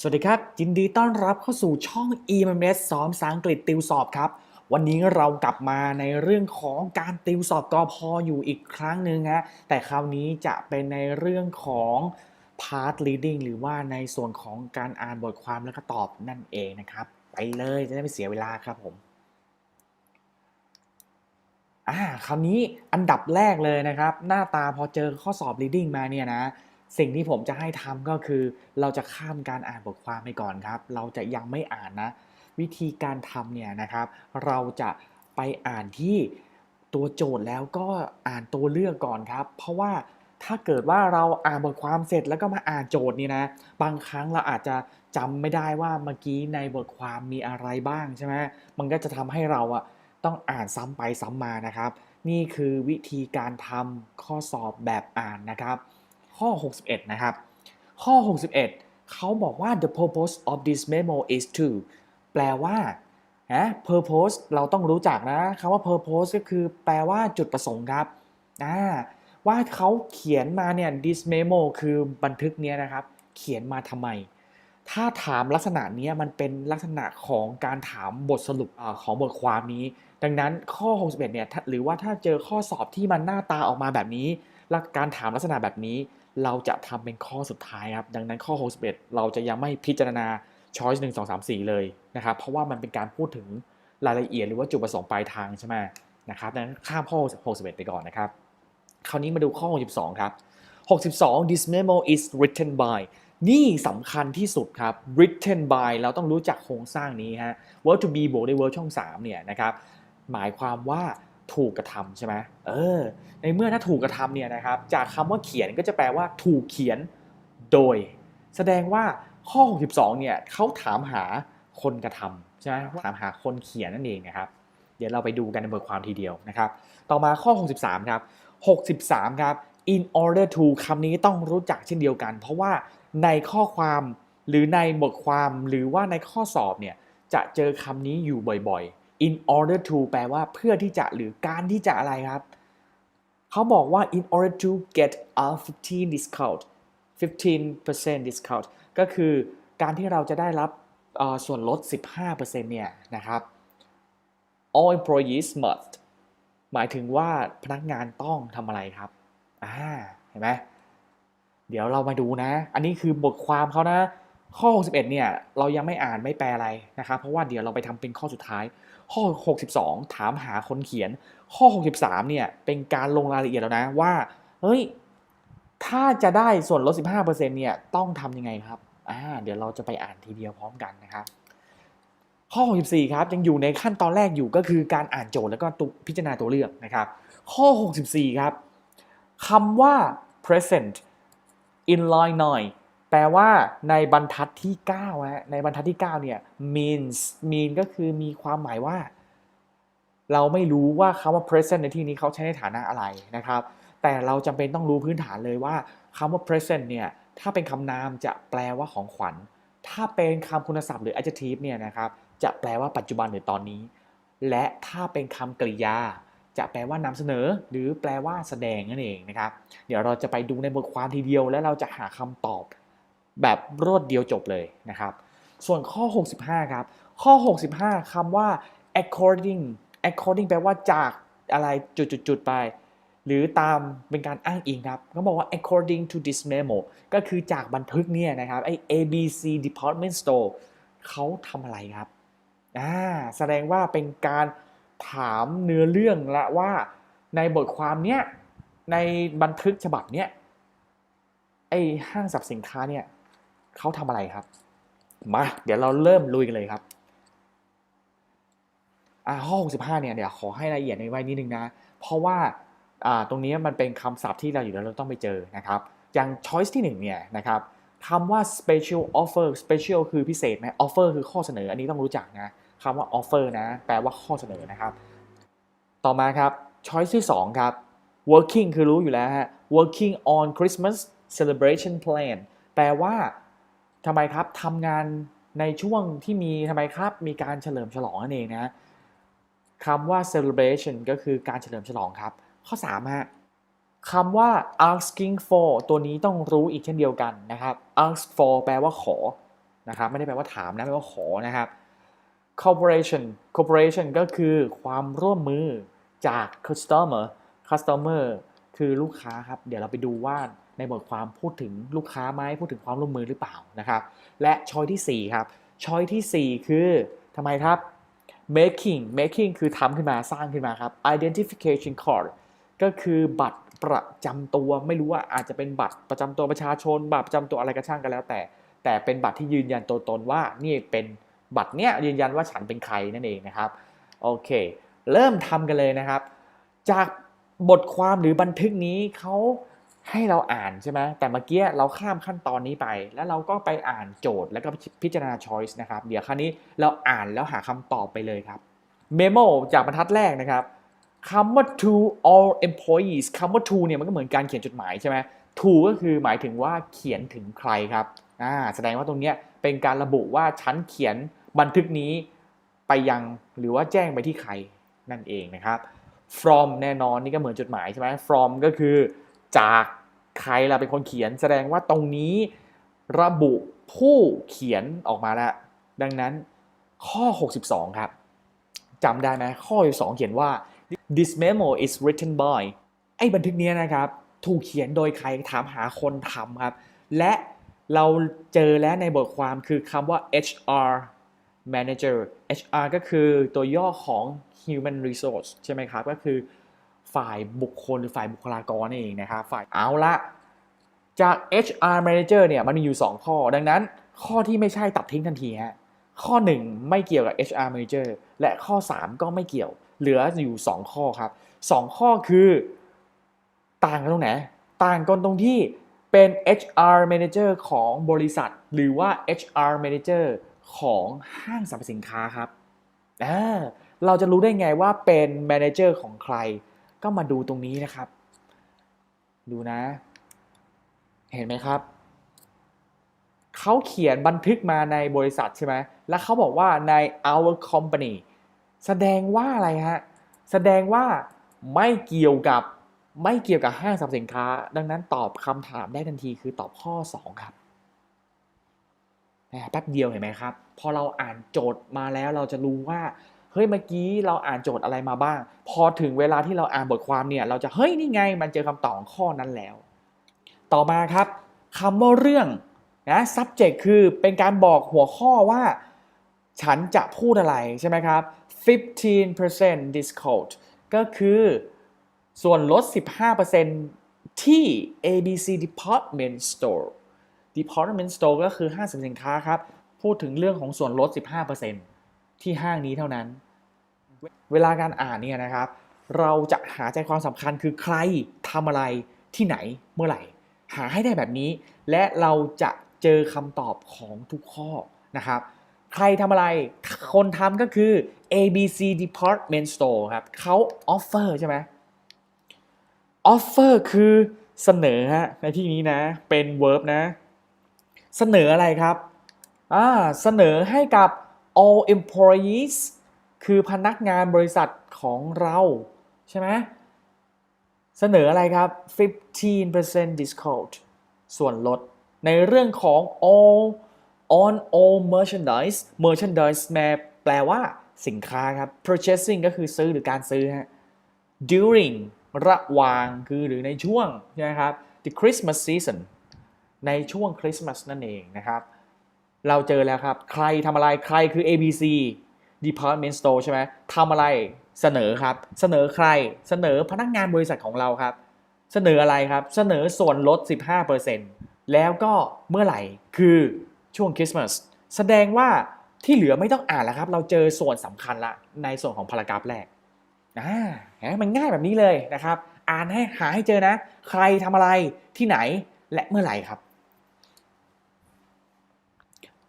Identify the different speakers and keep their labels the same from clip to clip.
Speaker 1: สวัสดีครับ ยินดีต้อนรับเข้าสู่ช่อง EMS ซ้อมภาษาอังกฤษติวสอบครับ วันนี้เรากลับมาในเรื่องของการติวสอบกอพออยู่อีกครั้งหนึ่งฮะแต่คราวนี้จะเป็นในเรื่องของ part reading หรือว่าในส่วนของการอ่านบทความแล้วก็ตอบนั่นเองนะครับ ไปเลยจะได้ไม่เสียเวลาครับผมอ่าคราวนี้อันดับแรกเลยนะครับ หน้าตาพอเจอข้อสอบ reading มาเนี่ยนะ สิ่งที่ผมจะให้ทำก็คือ เราจะข้ามการอ่านบทความไปก่อนครับ เราจะยังไม่อ่านนะ วิธีการทำเนี่ยนะครับ เราจะไปอ่านที่ตัวโจทย์แล้วก็อ่านตัวเลือกก่อนครับ เพราะว่าถ้าเกิดว่าเราอ่านบทความเสร็จแล้วก็มาอ่านโจทย์นี่นะ บางครั้งเราอาจจะจำไม่ได้ว่าเมื่อกี้ในบทความมีอะไรบ้างใช่ไหมมันก็จะทำให้เราอะต้องอ่านซ้ำไปซ้ำมานะครับ นี่คือวิธีการทำข้อสอบแบบอ่านนะครับ ข้อ 61 นะครับ ข้อ 61 เขาบอกว่า the purpose of this memo is to แปลว่าฮะ purpose เราต้องรู้จักนะคำว่า purpose ก็คือแปลว่าจุดประสงค์ครับว่าเขาเขียนมาเนี่ย this memo คือบันทึกเนี้ยนะครับ เขียนมาทำไม ถ้าถามลักษณะเนี้ยมันเป็นลักษณะของการถามบทสรุปอของบทความนี้ ดังนั้นข้อ 61 เนี่ย หรือว่าถ้าเจอข้อสอบที่มันหน้าตาออกมาแบบนี้และการถามลักษณะแบบนี้ เราจะทำเป็นข้อสุดท้ายครับดังนั้นข้อ 61 เราจะยังไม่พิจารณา choice 1 2 3 4เลยนะครับเพราะว่ามันเป็นการพูดถึงรายละเอียดหรือว่าจุดประสงค์ปลายทางใช่ไหมนะครับดังนั้นข้ามข้อ 61 ไปก่อนนะครับ คราวนี้มาดูข้อ 62 ครับ 62 this memo is written by นี่สำคัญที่สุดครับ written by เราต้องรู้จักโครงสร้างนี้ฮะ verb to be บวกด้วย verb ช่อง 3 เนี่ยนะครับ หมายความว่า ถูกกระทำใช่ไหมเออ ในเมื่อถ้าถูกกระทำเนี่ยนะครับ จากคำว่าเขียนก็จะแปลว่าถูกเขียนโดย แสดงว่าข้อ 62 เนี่ยเขาถามหาคนกระทำใช่ไหมถามหาคนเขียนนั่นเองนะครับ เดี๋ยวเราไปดูกันในบทความทีเดียวนะครับ ต่อมาข้อ 63 ครับ 63 ครับ in order to คำนี้ต้องรู้จักเช่นเดียวกัน เพราะว่าในข้อความหรือในบทความหรือว่าในข้อสอบเนี่ยจะเจอคำนี้อยู่บ่อยๆ in order to แปลว่าเพื่อที่จะหรือการที่จะอะไรครับ เขาบอกว่า in order to get a 15 discount 15% discount ก็คือการที่เราจะได้รับส่วนลด 15%เนี่ยนะครับ all employees must หมายถึงว่าพนักงานต้องทำอะไรครับอ่าเห็นไหมเดี๋ยวเรามาดูนะ อันนี้คือบทความเขานะ ข้อ 61 เนี่ยเรายังไม่อ่านไม่แปลอะไรนะครับเพราะว่าเดี๋ยวเราไปทำเป็นข้อสุดท้าย ข้อ 62 ถามหาคนเขียน ข้อ 63 เนี่ยเป็นการลงรายละเอียดแล้วนะว่าเฮ้ยถ้าจะได้ส่วนลด 15%เนี่ยต้องทำยังไงครับอ่าเดี๋ยวเราจะไปอ่านทีเดียวพร้อมกันนะครับข้อ 64 ครับยังอยู่ในขั้นตอนแรกอยู่ก็คือการอ่านโจทย์แล้วก็ตุพิจารณาตัวเลือกนะครับ ข้อ 64 ครับคำว่า present in line 9 แปลว่าในบรรทัดที่9ฮะในบรรทัดที่ 9 เนี่ย means mean ก็คือมีความหมายว่า เราไม่รู้ว่าคำว่า present ในที่นี้เขาใช้ในฐานะอะไรนะครับ แต่เราจำเป็นต้องรู้พื้นฐานเลยว่าคำว่า present เนี่ยถ้าเป็นคำนามจะแปลว่าของขวัญ ถ้าเป็นคำคุณศัพท์หรือ adjective เนี่ยนะครับจะแปลว่าปัจจุบันหรือตอนนี้ และถ้าเป็นคำกริยา จะแปลว่านำเสนอ หรือแปลว่าแสดงนั่นเองนะครับ เดี๋ยวเราจะไปดูในบทความทีเดียว แล้วเราจะหาคำตอบ แบบรวดเดียวจบเลยนะครับ ส่วนข้อ 65 ครับ ข้อ 65คำว่า according according แปลว่าจากอะไรจุดๆไป หรือตามเป็นการอ้างอิงครับเขาบอกว่า according to this memo ก็คือจากบันทึกเนี่ยนะครับไอ้ ABC department store เขาทำอะไรครับอ่าแสดงว่าเป็นการถามเนื้อเรื่องละว่าในบทความเนี้ยในบันทึกฉบับเนี้ยไอ้ห้างสรรพสินค้าเนี่ย เขาทำอะไรครับ มา เดี๋ยวเราเริ่มลุยกันเลยครับอ่าข้อ65เนี่ยเดี๋ยวขอให้รายละเอียดในไว้นิดนึงนะ เพราะว่าอ่าตรงนี้มันเป็นคำศัพท์ที่เราอยู่แล้วเราต้องไปเจอนะครับ อย่าง choice ที่1เนี่ยนะครับคำว่า special offer special คือพิเศษไหม offer คือข้อเสนอ อันนี้ต้องรู้จักนะคำว่า offer นะ แปลว่าข้อเสนอนะครับ ต่อมาครับ choice ที่ 2 ครับ working คือรู้อยู่แล้วฮะ working on Christmas celebration plan แปลว่า ทำไมครับทำงานในช่วงที่มีทำไมครับ มีการเฉลิมฉลองนั่นเองนะคำว่า celebration ก็คือการเฉลิมฉลองครับ ข้อ3ฮะคำว่า asking for ตัวนี้ต้องรู้อีกเช่นเดียวกันนะครับ ask for แปลว่าขอนะครับไม่ได้แปลว่าถามนะแปลว่าขอนะครับ corporation corporation ก็คือความร่วมมือจาก customer customer คือลูกค้าครับ เดี๋ยวเราไปดูว่า ในบทความพูดถึงลูกค้าไหมพูดถึงความร่วมมือหรือเปล่านะครับ และช้อยที่4ครับช้อยทีสี่ 4 คือทำไมครับ making making คือทำขึ้นมาสร้างขึ้นมาครับ identification card ก็คือบัตรประจำตัวไม่รู้ว่าอาจจะเป็นบัตรประจำตัวประชาชน บัตรประจำตัวอะไรก็ช่างกันแล้วแต่ แต่เป็นบัตรที่ยืนยันตัวตนว่านี่เป็นบัตรเนี้ยยืนยันว่าฉันเป็นใครนั่นเองนะครับโอเค เริ่มทำกันเลยนะครับ จากบทความหรือบันทึกนี้เขา ให้เราอ่านใช่ไหมแต่เมื่อกี้เราข้ามขั้นตอนนี้ไป แล้วเราก็ไปอ่านโจทย์แล้วก็พิจารณา choice นะครับ เดี๋ยวคราวนี้เราอ่านแล้วหาคำตอบไปเลยครับ memo จากบรรทัดแรกนะครับคำว่า to all employees คำว่า to เนี่ยมันก็เหมือนการเขียนจดหมายใช่ไหม to ก็คือหมายถึงว่าเขียนถึงใครครับอ่าแสดงว่าตรงเนี้ยเป็นการระบุว่าฉันเขียนบันทึกนี้ไปยังหรือว่าแจ้งไปที่ใครนั่นเองนะครับ from แน่นอนนี่ก็เหมือนจดหมายใช่ไหม from ก็คือจาก ใครล่ะเป็นคนเขียนแสดงว่าตรงนี้ระบุผู้เขียนออกมาแล้ว ดังนั้นข้อ 62 ครับจำได้ไหมข้อ 62 เขียนว่า this memo is written by ไอ้บันทึกนี้นะครับ ถูกเขียนโดยใครถามหาคนทำครับ และเราเจอแล้วในบทความคือคำว่า HR manager HR ก็คือตัวย่อของ human resource ใช่ไหมครับ ก็คือ ฝ่ายบุคคลหรือฝ่ายบุคลากรนั่เองนะครับฝ่ายเอาละจาก HR manager เนี่ยมันมีอยู่ 2 ข้อ ดังนั้นข้อที่ไม่ใช่ตัดทิ้งทันทีฮะข้อ 1 ไม่เกี่ยวกับ HR manager และข้อ 3 ก็ไม่เกี่ยว เหลืออยู่ 2 ข้อครับ 2 ข้อคือต่างกันตรงไหนต่างกันตรงที่เป็น HR manager ของบริษัท หรือว่า HR manager ของห้างสรรพสินค้าครับเราจะรู้ได้ไงว่าเป็น manager ของใคร ก็มาดูตรงนี้นะครับ ดูนะ เห็นไหมครับเขาเขียนบันทึกมาในบริษัทใช่ไหม แล้วเขาบอกว่าใน our company แสดงว่าอะไรฮะ แสดงว่าไม่เกี่ยวกับไม่เกี่ยวกับห้างสรรพสินค้า ดังนั้นตอบคำถามได้ทันทีคือตอบข้อ 2 ครับแป๊บเดียวเห็นไหมครับ พอเราอ่านโจทย์มาแล้วเราจะรู้ว่า เฮ้ยเมื่อกี้เราอ่านโจทย์อะไรมาบ้าง พอถึงเวลาที่เราอ่านบทความเนี่ย เราจะเฮ้ยนี่ไงมันเจอคำตอบของข้อนั้นแล้ว ต่อมาครับคำว่าเรื่องนะ subject คือเป็นการบอกหัวข้อว่า ฉันจะพูดอะไรใช่ไหมครับ 15% discount ก็คือส่วนลด 15%ที่ ABC Department Store Department Store ก็คือห้างสรรพสินค้าครับ พูดถึงเรื่องของส่วนลด 15% ที่ห้างนี้เท่านั้น เวลาการอ่านเนี่ยนะครับ เราจะหาใจความสำคัญคือใครทำอะไรที่ไหนเมื่อไหร่ หาให้ได้แบบนี้ และเราจะเจอคำตอบของทุกข้อนะครับใครทำอะไร คนทำก็คือ ABC Department Store ครับเขา offer ใช่ไหม offer คือเสนอฮะในที่นี้นะเป็น verb นะ เสนออะไรครับอ่าเสนอให้กับ all employees คือพนักงานบริษัทของเราใช่ไหมเสนออะไรครับ 15% discount ส่วนลด ในเรื่องของ all on all merchandise merchandise แปลว่าสินค้าครับ purchasing ก็คือซื้อหรือการซื้อฮะ during ระหว่างคือหรือในช่วงใช่ไหมครับ the Christmas season ในช่วงคริสต์มาสนั่นเองนะครับ เราเจอแล้วครับ ใครทำอะไรใครคือ ABC Department Store ใช่ไหมทำอะไรเสนอครับ เสนอใครเสนอพนักงานบริษัทของเราครับ เสนออะไรครับ เสนอส่วนลด 15%แล้วก็เมื่อไหร่คือช่วงคริสต์มาสแสดงว่าที่เหลือไม่ต้องอ่านแล้วครับ เราเจอส่วนสำคัญละในส่วนของพารากราฟแรกอ่ามันง่ายแบบนี้เลยนะครับ อ่านให้หาให้เจอนะ ใครทำอะไรที่ไหนและเมื่อไหร่ครับ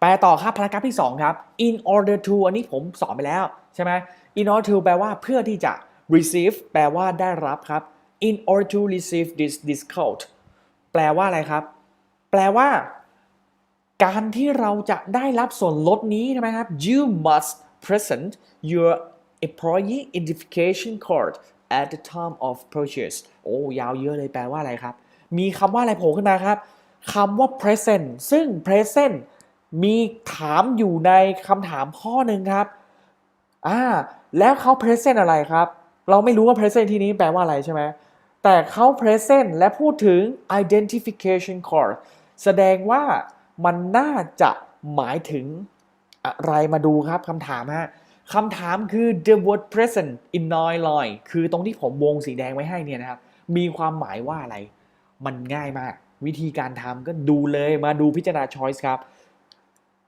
Speaker 1: แปลต่อครับพารากราฟที่ 2 ครับ in order to อันนี้ผมสอนไปแล้วใช่ไหม in order to แปลว่าเพื่อที่จะ receive แปลว่าได้รับครับ in order to receive this discount แปลว่าอะไรครับ แปลว่า การที่เราจะได้รับส่วนลดนี้ใช่ไหมครับ you must present your employee identification card at the time of purchase โอ้ยาวเยอะเลยแปลว่าอะไรครับ มีคำว่าอะไรโผล่ขึ้นมาครับคำว่า present ซึ่ง present มีถามอยู่ในคำถามข้อหนึ่งครับอ่าแล้วเขา present อะไรครับ เราไม่รู้ว่า present ที่นี้แปลว่าอะไรใช่ไหมแต่เขา present และพูดถึง identification card แสดงว่ามันน่าจะหมายถึงอะไรมาดูครับคำถามฮะคำถามคือ the word present in noi line คือตรงที่ผมวงสีแดงไว้ให้เนี่ยนะครับ มีความหมายว่าอะไร มันง่ายมาก วิธีการทำก็ดูเลยมาดูพิจารณา choice ครับ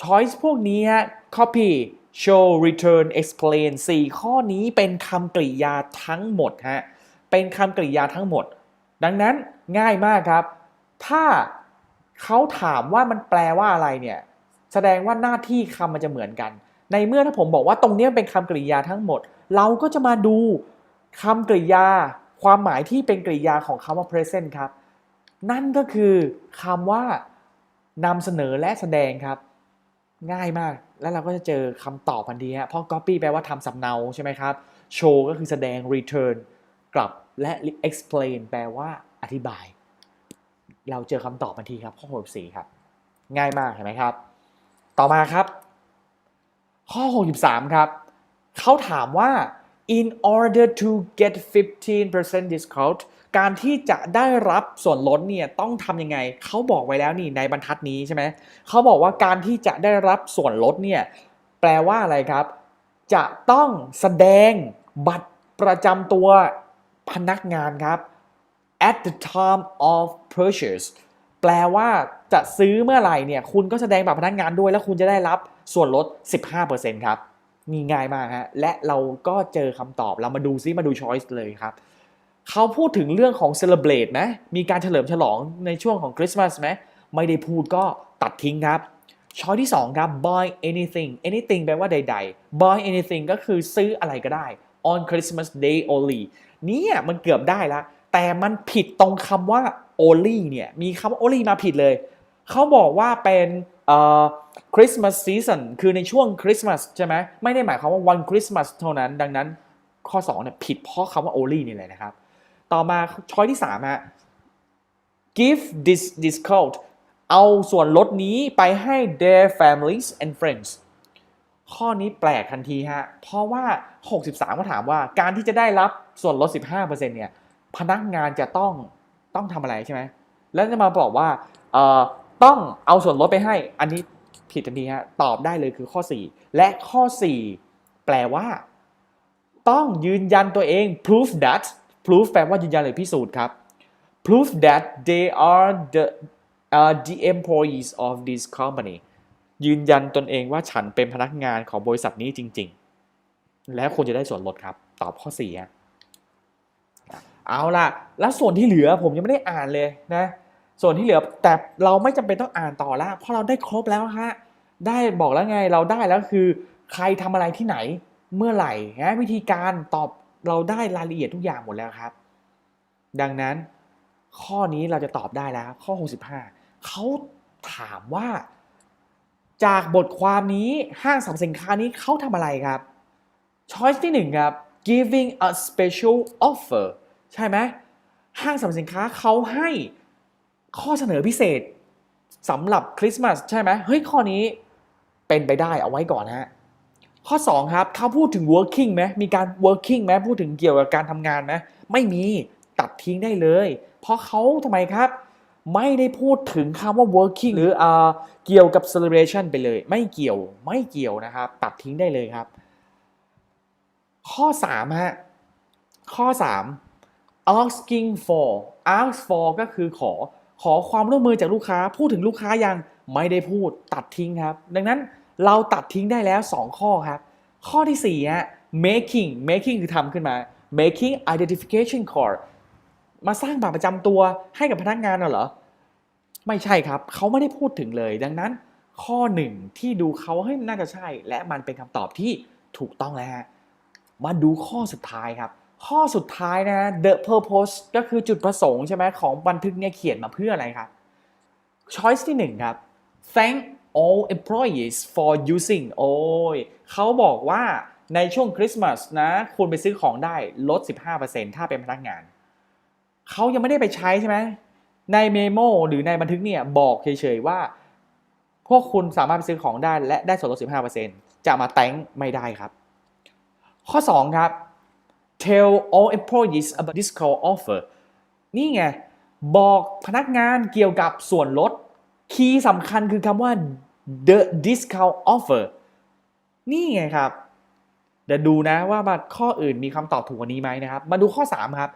Speaker 1: choice พวกนี้ฮะ copy show return explain 4 ข้อนี้เป็นคำกริยาทั้งหมดฮะ เป็นคำกริยาทั้งหมด ดังนั้นง่ายมากครับ ถ้าเขาถามว่ามันแปลว่าอะไรเนี่ย แสดงว่าหน้าที่คำมันจะเหมือนกัน ในเมื่อถ้าผมบอกว่าตรงนี้เป็นคำกริยาทั้งหมด เราก็จะมาดูคำกริยา ความหมายที่เป็นกริยาของคำว่า present ครับ นั่นก็คือคำว่านำเสนอและแสดงครับ ง่ายมาก แล้วเราก็จะเจอคำตอบทันทีฮะเพราะ copy แปลว่าทำสำเนาใช่ไหมครับ show ก็คือแสดง return กลับและ explain แปลว่าอธิบาย เราเจอคำตอบทันทีครับข้อ 64 ครับ ง่ายมากเห็นไหมครับ ต่อมาครับ ข้อ 63 ครับ เขาถามว่า in order to get 15% discount การที่จะได้รับส่วนลดเนี่ยต้องทำยังไงเขาบอกไว้แล้วนี่ในบรรทัดนี้ใช่ไหมเขาบอกว่าการที่จะได้รับส่วนลดเนี่ยแปลว่าอะไรครับ จะต้องแสดงบัตรประจำตัวพนักงานครับ at the time of purchase แปลว่าจะซื้อเมื่อไหร่เนี่ยคุณก็แสดงบัตรพนักงานด้วย แล้วคุณจะได้รับส่วนลด 15%ครับ มีง่ายมากฮะและเราก็เจอคำตอบเรามาดูซิมาดู choice เลยครับ เขาพูดถึงเรื่องของ celebrate ไหมมีการเฉลิมฉลองในช่วงของคริสต์มาสไหมไม่ได้พูดก็ตัดทิ้งครับ ช้อยที่ 2 ครับ buy anything anything แปลว่าใด ๆ buy anything ก็คือซื้ออะไรก็ได้ on Christmas day only เนี่ยมันเกือบได้ละแต่มันผิดตรงคำว่า only เนี่ยมีคำว่า only มาผิดเลย เขาบอกว่าเป็นเอ่อ Christmas season คือในช่วงคริสต์มาสใช่ไหมไม่ได้หมายความว่าวันคริสต์มาสเท่านั้น ดังนั้นข้อ2เนี่ยผิดเพราะคำว่า only นี่เลยนะครับ ต่อมาช้อยที่3ฮะ give this discount เอาส่วนลดนี้ไปให้ their families and friends ข้อนี้แปลกทันทีฮะ เพราะว่า 63 ก็ถามว่าการที่จะได้รับส่วนลด 15%เนี่ย พนักงานจะต้องต้องทำอะไรใช่ไหม แล้วจะมาบอกว่าเอ่อต้องเอาส่วนลดไปให้ อันนี้ผิดทันทีฮะ ตอบได้เลยคือข้อ 4 และข้อ 4 แปลว่า ต้องยืนยันตัวเอง proof that proof แปลว่ายืนยันหรือพิสูจน์ครับ proof that they are the uh, the employees of this company ยืนยันตนเองว่าฉันเป็นพนักงานของบริษัทนี้จริง ๆ และคุณจะได้ส่วนลดครับ ตอบข้อ4ฮะเอาล่ะ แล้วส่วนที่เหลือผมยังไม่ได้อ่านเลยนะ ส่วนที่เหลือแต่เราไม่จำเป็นต้องอ่านต่อแล้วเพราะเราได้ครบแล้วฮะ ได้บอกแล้วไงเราได้แล้วคือ ใครทำอะไรที่ไหนเมื่อไหร่นะวิธีการตอบ เราได้รายละเอียดทุกอย่างหมดแล้วครับ ดังนั้นข้อนี้เราจะตอบได้แล้ว ข้อ 65เขาถามว่า จากบทความนี้ห้างสรรพสินค้านี้เขาทำอะไรครับ Choice ที่ 1 ครับ giving a special offer ใช่ไหมห้างสรรพสินค้าเขาให้ข้อเสนอพิเศษสำหรับคริสต์มาสใช่ไหมเฮ้ยข้อนี้เป็นไปได้เอาไว้ก่อนฮะ ข้อ 2 ครับเขาพูดถึง working ไหมมีการ working ไหมพูดถึงเกี่ยวกับการทำงานไหมไม่มีตัดทิ้งได้เลย เพราะเขาทำไมครับ ไม่ได้พูดถึงคำว่า working หรืออเกี่ยวกับ celebration ไปเลย ไม่เกี่ยวไม่เกี่ยวนะครับ ตัดทิ้งได้เลยครับ ข้อ3ฮะข้อ 3 asking for ask for ก็คือขอขอความร่วมมือจากลูกค้า พูดถึงลูกค้ายังไม่ได้พูดตัดทิ้งครับ ดังนั้น เราตัดทิ้งได้แล้ว 2 ข้อครับ ข้อที่4ฮะ making making คือทำขึ้นมา making identification card มาสร้างบัตรประจำตัวให้กับพนักงานเหรอ ไม่ใช่ครับ เขาไม่ได้พูดถึงเลย ดังนั้น ข้อหนึ่งที่ดูเขาให้ยน่าจะใช่ และมันเป็นคำตอบที่ถูกต้องแล้วฮะ มาดูข้อสุดท้ายครับ ข้อสุดท้ายนะ the purpose ก็คือจุดประสงค์ใช่ไหมของบันทึกเนี่ยเขียนมาเพื่ออะไรครับ choice ที่1ครับ thank all employees for using โอ้ยเขาบอกว่าในช่วงคริสต์มาสนะ คุณไปซื้อของได้ลด 15%ถ้าเป็นพนักงาน เขายังไม่ได้ไปใช้ใช่ไหม ในเมโมหรือในบันทึกเนี่ย บอกเฉยๆว่า พวกคุณสามารถไปซื้อของได้และได้ส่วนลด 15%จะมาแตงไม่ได้ครับ ข้อ 2 ครับ tell all employees about discount offer นี่ไง บอกพนักงานเกี่ยวกับส่วนลด คีย์สำคัญคือคำว่า the discount offer นี่ไงครับ เดี๋ยวดูนะว่ามาข้ออื่นมีคำตอบถูกกว่านี้ไหมนะครับ มาดูข้อ 3 ครับ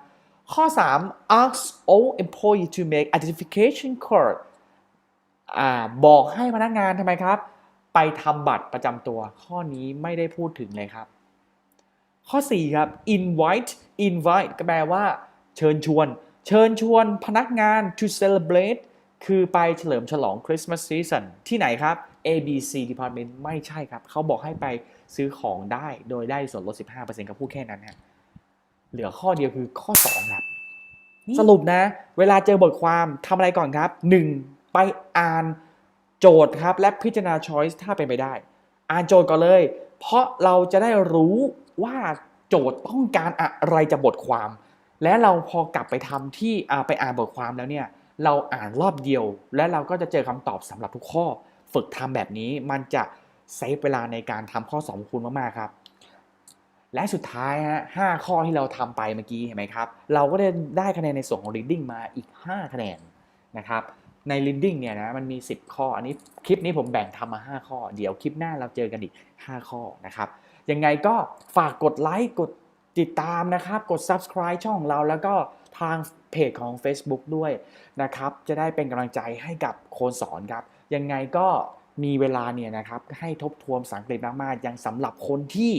Speaker 1: ข้อ 3 ask all employee to make identification card อ่าบอกให้พนักงานทำไมครับ ไปทำบัตรประจำตัว ข้อนี้ไม่ได้พูดถึงเลยครับ ข้อ 4 ครับ invite invite ก็แปลว่า เชิญชวน เชิญชวนพนักงาน to celebrate คือไปเฉลิมฉลอง Christmas season ที่ไหนครับ ABC Department ไม่ใช่ครับ เขาบอกให้ไปซื้อของได้โดยได้ส่วนลด 15%กับพูดแค่นั้นฮะเหลือข้อเดียวคือข้อ 2 ครับ สรุปนะ เวลาเจอบทความทำอะไรก่อนครับ 1. ไปอ่านโจทย์ครับ และพิจารณา choice ถ้าเป็นไปได้ อ่านโจทย์ก่อนเลย เพราะเราจะได้รู้ว่าโจทย์ต้องการอะไรจากบทความ และเราพอกลับไปทำที่อ่าไปอ่านบทความแล้วเนี่ย เราอ่านรอบเดียว และเราก็จะเจอคำตอบสำหรับทุกข้อ ฝึกทำแบบนี้มันจะเซฟเวลาในการทำข้อสอบของคุณมากๆครับ และสุดท้ายฮะห้าข้อที่เราทำไปเมื่อกี้เห็นไหมครับ เราก็ได้ได้คะแนนในส่วนของ reading มาอีก 5 คะแนนนะครับใน reading เนี่ยนะมันมี 10 ข้อ อันนี้คลิปนี้ผมแบ่งทำมา 5 ข้อ เดี๋ยวคลิปหน้าเราเจอกันอีก 5 ข้อนะครับ ยังไงก็ฝากกดไลค์กด ติดตามนะครับ กด subscribe ช่องเราแล้วก็ทางเพจของ Facebook ด้วยนะครับ จะได้เป็นกำลังใจให้กับโคนสอนครับ ยังไงก็มีเวลาเนี่ยนะครับ ให้ทบทวนภาษาอังกฤษมากๆยังสำหรับคนที่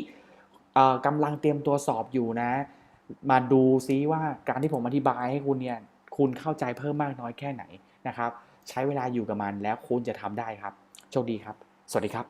Speaker 1: กำลังเตรียมตัวสอบอยู่นะ มาดูซิว่าการที่ผมอธิบายให้คุณเนี่ย คุณเข้าใจเพิ่มมากน้อยแค่ไหนนะครับ ใช้เวลาอยู่กับมันแล้วคุณจะทำได้ครับ โชคดีครับ สวัสดีครับ